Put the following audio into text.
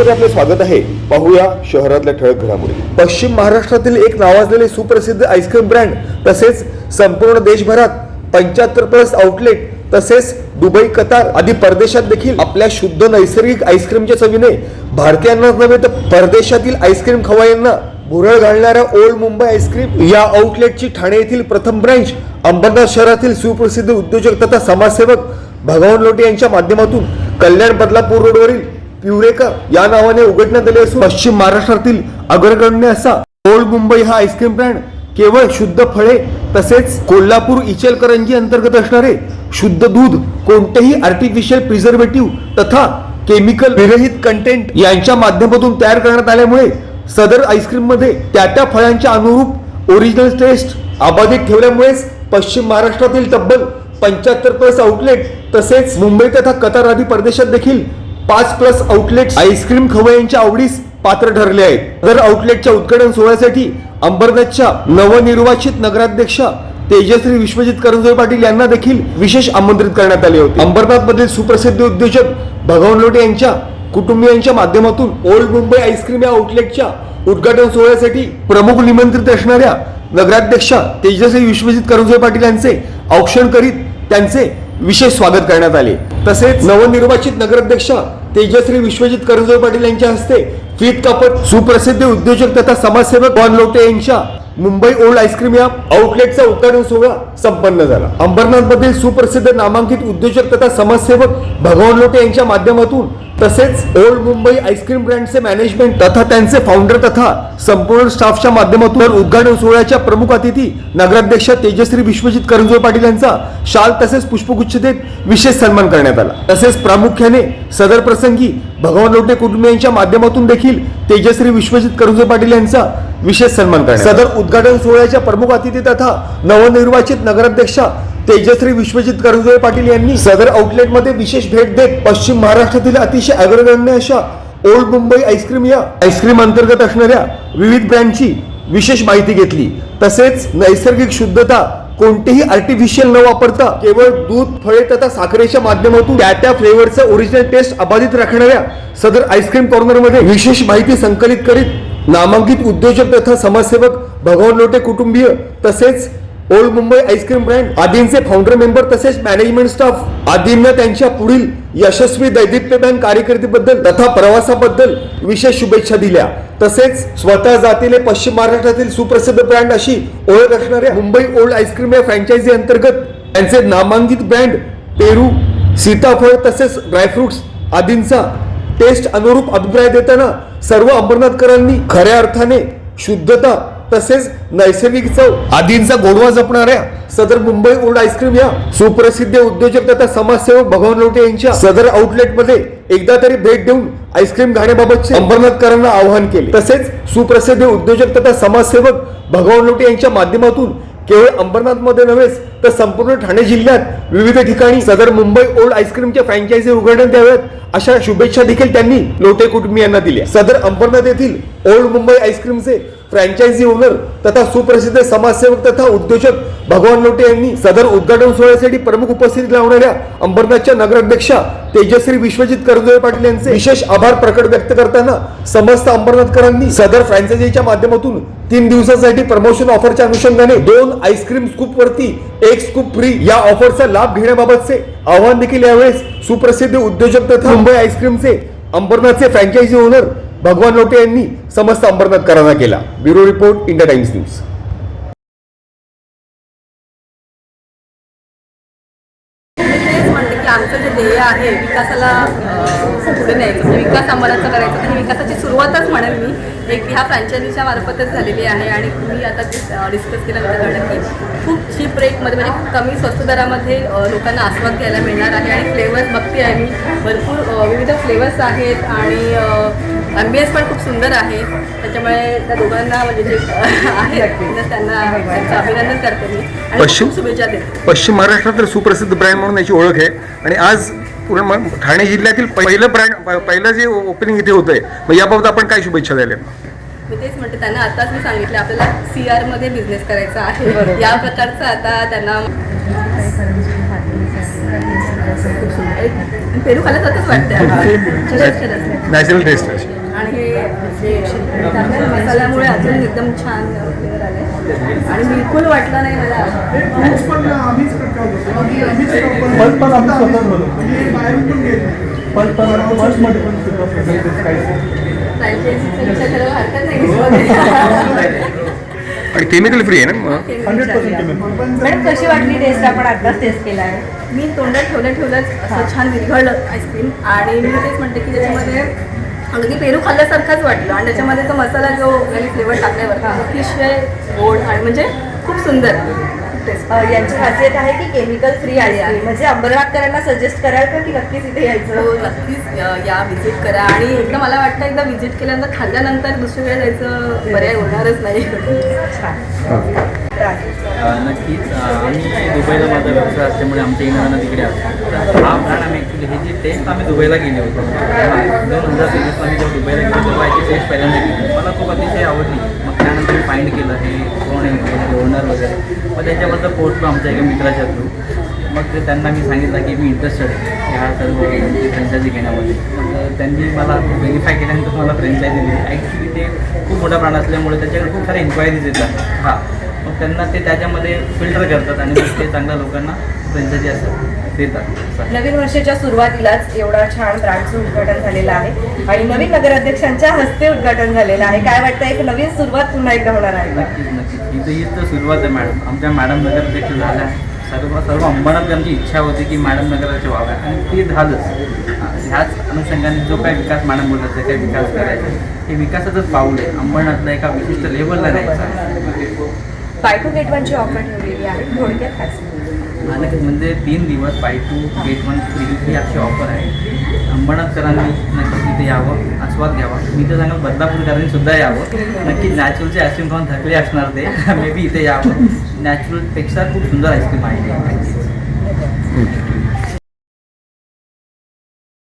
मध्ये आपले स्वागत आहे. पाहूया शहरातल्या ठळक घडामोडी. पश्चिम महाराष्ट्रातील एक नावाजलेले सुप्रसिद्ध आईस्क्रीम ब्रँड तसेच संपूर्ण देशभरात पंच्याहत्तर प्लस आउटलेट तसेच दुबई कतार आदी परदेशात देखील आपल्या शुद्ध नैसर्गिक आईस्क्रीमच्या चवीने भारतीयांनाच नव्हे तर परदेशातील आईस्क्रीम खवायांना भुरळ घालणाऱ्या ओल्ड मुंबई आईस्क्रीम या आउटलेटची ठाणे येथील प्रथम ब्रँच अंबरनाथ शहरातील सुप्रसिद्ध उद्योजक तथा समाजसेवक भगवान लोटे यांच्या माध्यमातून कल्याण बदलापूर रोडवरील प्युरेका या नावाने उघडण्यात आले असून पश्चिम महाराष्ट्रातील अग्रगण्य असा ओल्ड मुंबई हा आईस्क्रीम ब्रँड केवळ शुद्ध फळे तसेच कोल्हापूर इचलकरंजी अंतर्गत असणारे शुद्ध दूध कोणतेही आर्टिफिशियल प्रिझर्वेटिव्ह तथा केमिकल विरहित कंटेंट यांच्या माध्यमातून तयार करण्यात आल्यामुळे सदर आईस्क्रीममध्ये त्या त्या फळांच्या अनुरूप ओरिजिनल टेस्ट अबाधित ठेवल्यामुळेच पश्चिम महाराष्ट्रातील तब्बल पंच्याहत्तर प्लस आउटलेट तसेच मुंबई तथा कतार आदी परदेशात देखील पाच प्लस आउटलेट आईस्क्रीम खवयांच्या आवडीस पात्र ठरले आहेत. तर आउटलेटच्या उद्घाटन सोहळ्यासाठी अंबरनाथच्या नवनिर्वाचित नगराध्यक्षा तेजश्री विश्वजित करंजोई पाटील यांना देखील विशेष आमंत्रित करण्यात आले होते. अंबरनाथ मधील सुप्रसिद्ध उद्योजक भगवान लोटे यांच्या कुटुंबियांच्या माध्यमातून ओल्ड मुंबई आईस्क्रीम या आउटलेटच्या उद्घाटन सोहळ्यासाठी प्रमुख निमंत्रित असणाऱ्या नगराध्यक्षा तेजस्वी विश्वजित करंजोई पाटील यांचे औक्षण करीत त्यांचे विशेष स्वागत करण्यात आले. तसेच नवनिर्वाचित नगराध्यक्षा तेजश्री विश्वजित करंजोई पाटील यांच्या हस्ते फीत कापड सुप्रसिद्ध उद्योजक तथा समाजसेवक बॉन लोटे यांच्या मुंबई ओल्ड आईस्क्रीम या आउटलेटचा उद्घाटन सोहळा संपन्न झाला. अंबरनाथ मधील सुप्रसिद्ध नामांकित उद्योजक तथा समाजसेवक भगवान लोटे यांच्या माध्यमातून तसेच ओल्ड मुंबई आईस्क्रीम ब्रँडचे मॅनेजमेंट तथा त्यांचे फाउंडर तथा संपूर्ण स्टाफच्या माध्यमातून उद्घाटन सोहळ्याच्या प्रमुख अतिथी नगराध्यक्षा तेजश्री विश्वजित करंजोळ पाटील यांचा शाल तसेच पुष्पगुच्छ देत विशेष सन्मान करण्यात आला. तसेच प्रामुख्याने सदर प्रसंगी भगवान लोटे कुटुंबियांच्या माध्यमातून देखील तेजश्री विश्वजित करंजोळ पाटील यांचा विशेष सन्मान करण्यात सदर उद्घाटन सोहळ्याच्या प्रमुख अतिथी तथा नवनिर्वाचित नगराध्यक्षा तेजश्री विश्वजित कर्जुळे पाटील यांनी सदर आउटलेटमध्ये विशेष भेट देत पश्चिम महाराष्ट्रातील अतिशय अग्रगण्य अशा ओल्ड मुंबई आईस्क्रीम या आईस्क्रीम अंतर्गत असणाऱ्या विविध ब्रँडची विशेष माहिती घेतली. तसेच नैसर्गिक शुद्धता कोणतेही आर्टिफिशियल न वापरता केवळ दूध फळे तथा साखरेच्या माध्यमातून त्या त्या फ्लेवरचं ओरिजिनल टेस्ट अबाधित राखणाऱ्या सदर आईस्क्रीम कॉर्नरमध्ये विशेष माहिती संकलित करीत नामांकित उद्योजक तथा समाजसेवक भगवान लोटे कुटुंबीय तसेच old Mumbai ice cream brand आदींचे फाउंडर मेंबर तसेच मॅनेजमेंट स्टाफ आदींना त्यांच्या पुढील यशस्वी दैदिप्यमान कारकिर्दीबद्दल तथा प्रवासाबद्दल विशेष शुभेच्छा दिल्या. तसेच स्वतः जातीने पश्चिम महाराष्ट्रातील सुप्रसिद्ध ब्रँड अशी ओळख असणाऱ्या मुंबई ओल्ड आईस्क्रीम या फ्रँचायझी अंतर्गत त्यांचे नामांकित ब्रँड पेरू सीताफळ तसेच ड्रायफ्रुट्स आदींचा टेस्ट अनुरूप अभिप्राय देताना सर्व अंबरनाथकरांनी खऱ्या अर्थाने शुद्धता तसेच नैसर्गिक चव. आदींचा गोडवा जपणाऱ्या. सदर मुंबई ओल्ड आईस्क्रीम या. सुप्रसिद्ध उद्योजक तथा समाजसेवक भगवान लोटे यांच्या. सदर आउटलेटमध्ये एकदा तरी भेट देऊन आईस्क्रीम खाण्याबाबतचे अंबरनाथकरांना आवाहन केले. तसेच सुप्रसिद्ध उद्योजक तथा समाजसेवक भगवान लोटे यांच्या माध्यमातून केवळ अंबरनाथमध्ये नव्हेच तर संपूर्ण ठाणे जिल्ह्यात विविध ठिकाणी सदर मुंबई ओल्ड आईस्क्रीमच्या फ्रँचायझी उघडण्यात याव्यात अशा शुभेच्छा देखील त्यांनी लोटे कुटुंबियांना दिल्या. सदर अंबरनाथ येथील ओल्ड मुंबई आईस्क्रीमचे फ्रँचायझी ओनर तथा सुप्रसिद्ध समाजसेवक तथा उद्योजक भगवान लोटे यांनी सदर उद्घाटन सोहळ्यासाठी प्रमुख उपस्थिती लावणाऱ्या अंबरनाथच्या नगराध्यक्षा तेजश्री विश्वजित करदोळे पाटील यांचे विशेष आभार प्रकट व्यक्त करताना समस्त अंबरनाथकरांनी सदर फ्रँचायझीच्या माध्यमातून तीन दिवसासाठी प्रमोशन ऑफरच्या अनुषंगाने दोन आईस्क्रीम स्कूप वरती एक स्कूप फ्री या ऑफरचा लाभ घेण्याबाबतचे आवाहन देखील यावेळेस सुप्रसिद्ध उद्योजक तथा मुंबई आईस्क्रीमचे अंबरनाथचे फ्रँचायझी ओनर भगवान लोटे यांनी समस्त अंबरनाथकरांना केला. Bureau report India Times news. आमचं जे ध्येय आहे विकासाला पुढे न्यायचं म्हणजे विकास अंमलाचा करायचा तर ही विकासाची सुरुवातच म्हणेल मी. एक ह्या फ्रँचायझीच्या मार्फतच झालेली आहे आणि तुम्ही आता डिस्कस केलं होतं की खूप चीप रेटमध्ये म्हणजे कमी स्वस्त दरामध्ये लोकांना आस्वाद घ्यायला मिळणार आहे आणि फ्लेवर्स बघते आहे मी. भरपूर विविध फ्लेवर्स आहेत आणि ॲम्बियन्स पण खूप सुंदर आहे. त्याच्यामुळे त्या दोघांना म्हणजे जे आहेत त्यांना त्यांचं अभिनंदन करते मी. आणि शुभेच्छा देते. पश्चिम महाराष्ट्रातील सुप्रसिद्ध ब्रँड म्हणून याची ओळख आहे. आणि आज पूर्ण म- ठाणे जिल्ह्यातील पहिलं ब्रँड पहिलं जे ओपनिंग इथे होतंय मग याबाबत आपण काय शुभेच्छा द्यायला मी तेच म्हणते त्यांना आताच मी सांगितलं आपल्याला सी आरमध्ये बिझनेस करायचा आहे बरोबर. या प्रकारचं आता त्यांना पेरू वाटतं. नॅचरल टेस्ट अशी आणि हे मसाल्यामुळे अजून एकदम छान आणि बिलकुल वाटलं नाही मला. पण पण आम्ही स्वतःच बनवतो पण पण फर्स्टमध्ये पण सुद्धा फॅसिलिटीज काहीच नाही. फ्रँचायझीचा विचार करायला हरकत नाही आणि केमिकल फ्री आहे ना? हंड्रेड पर्सेंट केमिकल मॅडम कशी वाटली टेस्ट आपण आताच टेस्ट केला आहे. मी तोंडात ठेवल्या ठेवलंच असं छान विरघळलं आईस्क्रीम आणि मी तेच म्हणते की त्याच्यामध्ये अगदी पेरू खाल्ल्यासारखाच वाटलं. आणि त्याच्यामध्ये तो मसाला जो आणि फ्लेवर टाकल्यावर अतिशय गोड आणि म्हणजे खूप सुंदर. यांची खासियत आहे की केमिकल फ्री आहे. म्हणजे अंबरनाथकरांना सजेस्ट कराल का की नक्कीच इथे हो यायचं नक्कीच अ, या व्हिजिट करा. आणि एकदा मला वाटतं एकदा व्हिजिट केल्यानंतर खाल्ल्यानंतर दुसरीकडे जायचं पर्याय होणारच नाही. नक्कीच आम्ही दुबईला माझा व्यवसाय असल्यामुळे आमच्या येणाऱ्यांना तिकडे असतो तर हा ब्रँड आम्ही ॲक्च्युली हे जी टेस्ट आम्ही दुबईला गेले होतो. दोन हजार तेवीसला आम्ही जेव्हा दुबईला गेलो तेव्हा याची टेस्ट पहिल्यांदा केली मला खूप अतिशय आवडली. मग त्यानंतर मी फाईंड केलं हे कोण आहे म्हणजे ओनर वगैरे. मग त्याच्याबद्दल पोहोचलो आमच्या एका मित्राच्या थ्रू मग ते त्यांना मी सांगितलं की मी इंटरेस्टेड आहे. ह्या सर्व फ्रँचायझी घेण्यामध्ये. मग त्यांनी मला व्हेरीफाय केल्यानंतर मला फ्रँचायझी दिली. ॲक्च्युली ते खूप मोठा ब्रँड असल्यामुळे त्याच्याकडे खूप सारे इन्क्वायरीज येतात. हां. मग त्यांना ते त्याच्यामध्ये फिल्टर करतात आणि मग ते चांगल्या लोकांना असं देतात. असं. नवीन वर्षाच्या सुरुवातीलाच एवढा छान ब्रँडचं उद्घाटन झालेलं आहे आणि नवीन नगराध्यक्षांच्या हस्ते उद्घाटन झालेलं आहे. काय वाटतं एक नवीन सुरुवात पुन्हा एकदा होणार आहे? नक्कीच नक्कीच. इथं हीच तर सुरुवात आहे मॅडम. आमच्या मॅडम नगराध्यक्ष झाल्या. सर्व सर्व अंबरनाथकरांची इच्छा होती की मॅडम नगराध्यक्ष व्हाव्या. आणि ते झालंच. ह्याच अनुषंगाने जो काही विकास मॅडम बोलतात जे काही विकास करायचा. हे विकासाचंच पाऊल आहे. अंबरनाथला एका विशिष्ट लेवलला आहे. बाय टू गेट वनची ऑफर ठेवलेली आहे. थोडक्यात काय? आणि म्हणजे तीन दिवस buy two get one free ही अशी ऑफर आहे. अंबरनाथकरांनी नक्कीच इथे यावं आस्वाद घ्यावा. मी तर सांगेल बदलापूरकरांनी सुद्धा यावं. नक्कीच नॅचरलचे आईस्क्रीम खाऊन थकले असणार ते मे बी इथे यावं. नॅचरलपेक्षा खूप सुंदर आईस्क्रीम आहे.